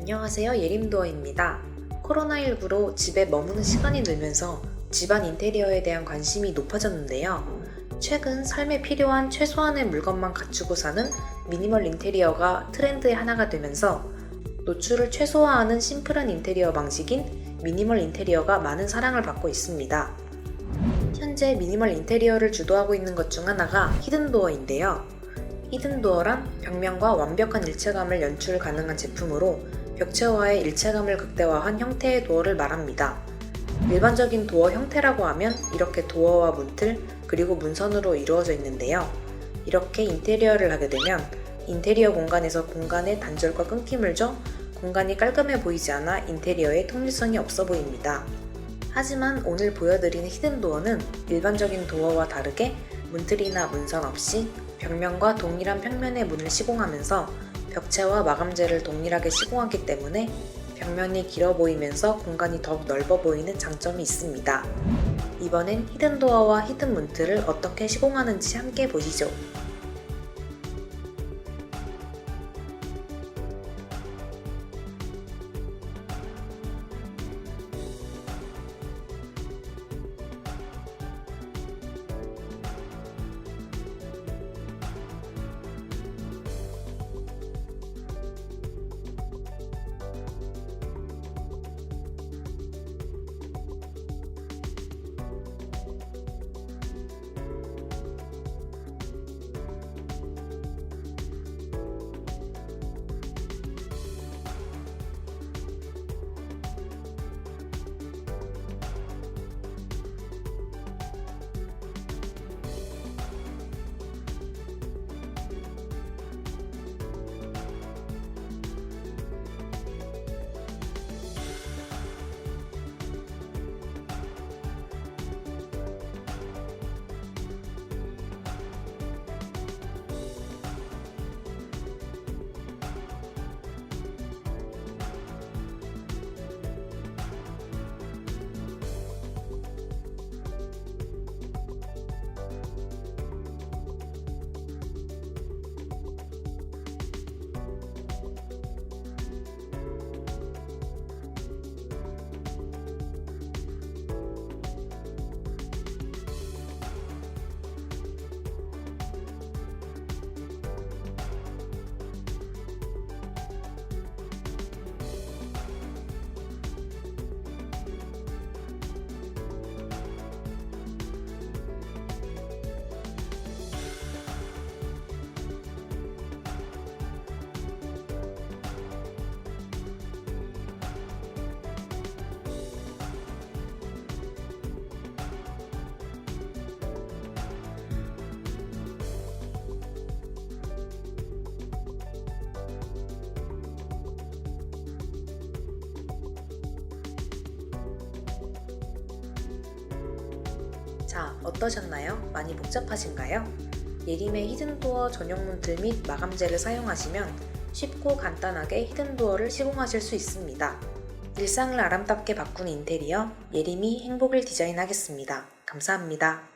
안녕하세요. 예림도어입니다. 코로나19로 집에 머무는 시간이 늘면서 집안 인테리어에 대한 관심이 높아졌는데요. 최근 삶에 필요한 최소한의 물건만 갖추고 사는 미니멀 인테리어가 트렌드의 하나가 되면서 노출을 최소화하는 심플한 인테리어 방식인 미니멀 인테리어가 많은 사랑을 받고 있습니다. 현재 미니멀 인테리어를 주도하고 있는 것 중 하나가 히든도어인데요. 히든도어란 벽면과 완벽한 일체감을 연출 가능한 제품으로 벽체와의 일체감을 극대화한 형태의 도어를 말합니다. 일반적인 도어 형태라고 하면 이렇게 도어와 문틀 그리고 문선으로 이루어져 있는데요. 이렇게 인테리어를 하게 되면 인테리어 공간에서 공간의 단절과 끊김을 줘 공간이 깔끔해 보이지 않아 인테리어에 통일성이 없어 보입니다. 하지만 오늘 보여드리는 히든 도어는 일반적인 도어와 다르게 문틀이나 문선 없이 벽면과 동일한 평면의 문을 시공하면서 벽체와 마감재를 동일하게 시공하기 때문에 벽면이 길어 보이면서 공간이 더욱 넓어 보이는 장점이 있습니다. 이번엔 히든도어와 히든문틀을 어떻게 시공하는지 함께 보시죠. 자, 어떠셨나요? 많이 복잡하신가요? 예림의 히든도어 전용 문틀 및 마감재를 사용하시면 쉽고 간단하게 히든도어를 시공하실 수 있습니다. 일상을 아름답게 바꾸는 인테리어, 예림이 행복을 디자인하겠습니다. 감사합니다.